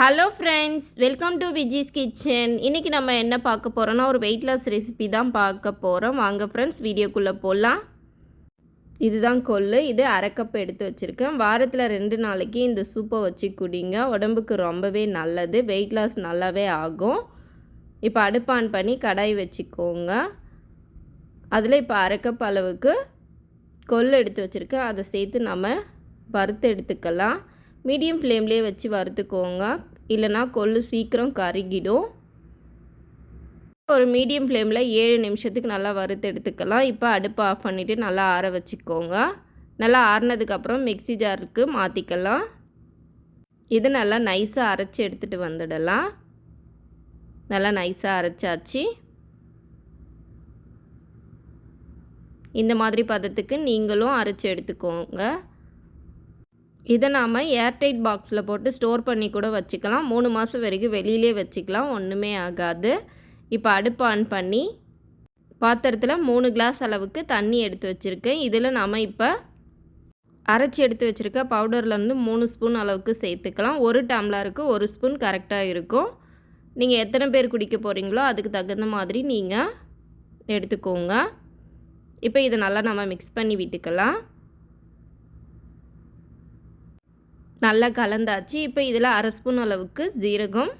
Hello friends welcome to Viji's kitchen இன்றைக்கி நம்ம என்ன பார்க்க போகிறோன்னா ஒரு வெயிட் லாஸ் ரெசிபி தான் பார்க்க போகிறோம் வாங்க ஃப்ரெண்ட்ஸ் வீடியோக்குள்ளே போகலாம் இதுதான் கொள்ளு. இது அரைக்கப் எடுத்து வச்சுருக்கேன். வாரத்தில் ரெண்டு நாளைக்கு இந்த சூப்பை வச்சு குடிங்க. உடம்புக்கு ரொம்பவே நல்லது. வெயிட் லாஸ் நல்லாவே ஆகும். இப்போ அடுப்பான் பண்ணி கடாய் வச்சுக்கோங்க. அதில் இப்போ அரைக்கப் அளவுக்கு கொள்ளு எடுத்து வச்சுருக்கேன். அதை சேர்த்து நம்ம வறுத்து எடுத்துக்கலாம். மீடியம் ஃப்ளேம்லேயே வச்சு வறுத்துக்கோங்க. இல்லைனா கொள்ளு சீக்கிரம் கருகிடும். ஒரு மீடியம் ஃப்ளேமில் ஏழு நிமிஷத்துக்கு நல்லா வறுத்து எடுத்துக்கலாம். இப்போ அடுப்பை ஆஃப் பண்ணிவிட்டு நல்லா ஆற வச்சுக்கோங்க. நல்லா ஆறினதுக்கப்புறம் மிக்சி ஜாருக்கு மாற்றிக்கலாம் இது நல்லா நைஸாக அரைச்சி எடுத்துகிட்டு வந்துடலாம். நல்லா நைஸாக அரைச்சாச்சு. இந்த மாதிரி பதத்துக்கு நீங்களும் அரைச்சி எடுத்துக்கோங்க. இதை நாம் ஏர்டைட் பாக்ஸில் போட்டு ஸ்டோர் பண்ணி கூட வச்சுக்கலாம். மூணு மாதம் வரைக்கும் வெளியிலே வச்சுக்கலாம். ஒன்றுமே ஆகாது. இப்போ அடுப்பு ஆன் பண்ணி பாத்திரத்தில் மூணு கிளாஸ் அளவுக்கு தண்ணி எடுத்து வச்சுருக்கேன். இதில் நாம் இப்போ அரைச்சி எடுத்து வச்சுருக்க பவுடர்லேருந்து மூணு ஸ்பூன் அளவுக்கு சேர்த்துக்கலாம். ஒரு டம்ளருக்கு ஒரு ஸ்பூன் கரெக்டாக இருக்கும். நீங்கள் எத்தனை பேர் குடிக்க போகிறீங்களோ அதுக்கு தகுந்த மாதிரி நீங்கள் எடுத்துக்கோங்க. இப்போ இதை நல்லா நம்ம மிக்ஸ் பண்ணி விட்டுக்கலாம். நல்லா கலந்தாச்சு. இப்போ இதில் அரை ஸ்பூன் அளவுக்கு ஜீரகம்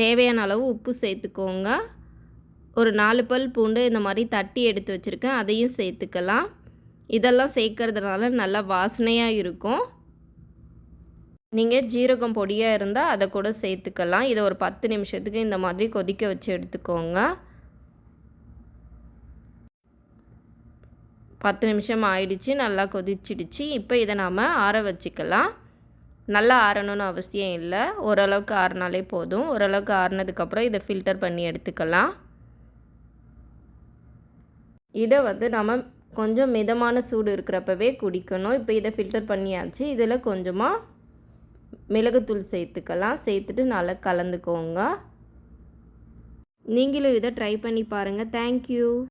தேவையான அளவு உப்பு சேர்த்துக்கோங்க. ஒரு நாலு பல் பூண்டு இந்த மாதிரி தட்டி எடுத்து வச்சுருக்கேன். அதையும் சேர்த்துக்கலாம். இதெல்லாம் சேர்க்கறதுனால நல்லா வாசனையாக இருக்கும். நீங்கள் ஜீரகம் பொடியாக இருந்தால் அதை கூட சேர்த்துக்கலாம். இதை ஒரு பத்து நிமிஷத்துக்கு இந்த மாதிரி கொதிக்க வச்சு எடுத்துக்கோங்க. பத்து நிமிஷம் ஆயிடுச்சு நல்லா கொதிச்சிடுச்சு. இப்போ இதை நாம் ஆற வச்சுக்கலாம். நல்லா ஆறணும்னு அவசியம் இல்லை. ஓரளவுக்கு ஆறினாலே போதும். ஓரளவுக்கு ஆறினதுக்கப்புறம் இதை ஃபில்டர் பண்ணி எடுத்துக்கலாம். இதை வந்து நம்ம கொஞ்சம் மிதமான சூடு இருக்கிறப்பவே குடிக்கணும். இப்போ இதை ஃபில்டர் பண்ணியாச்சு. இதில் கொஞ்சமாக மிளகுத்தூள் சேர்த்துக்கலாம். சேர்த்துட்டு நல்லா கலந்துக்கோங்க. நீங்களும் இதை ட்ரை பண்ணி பாருங்கள் தேங்க்யூ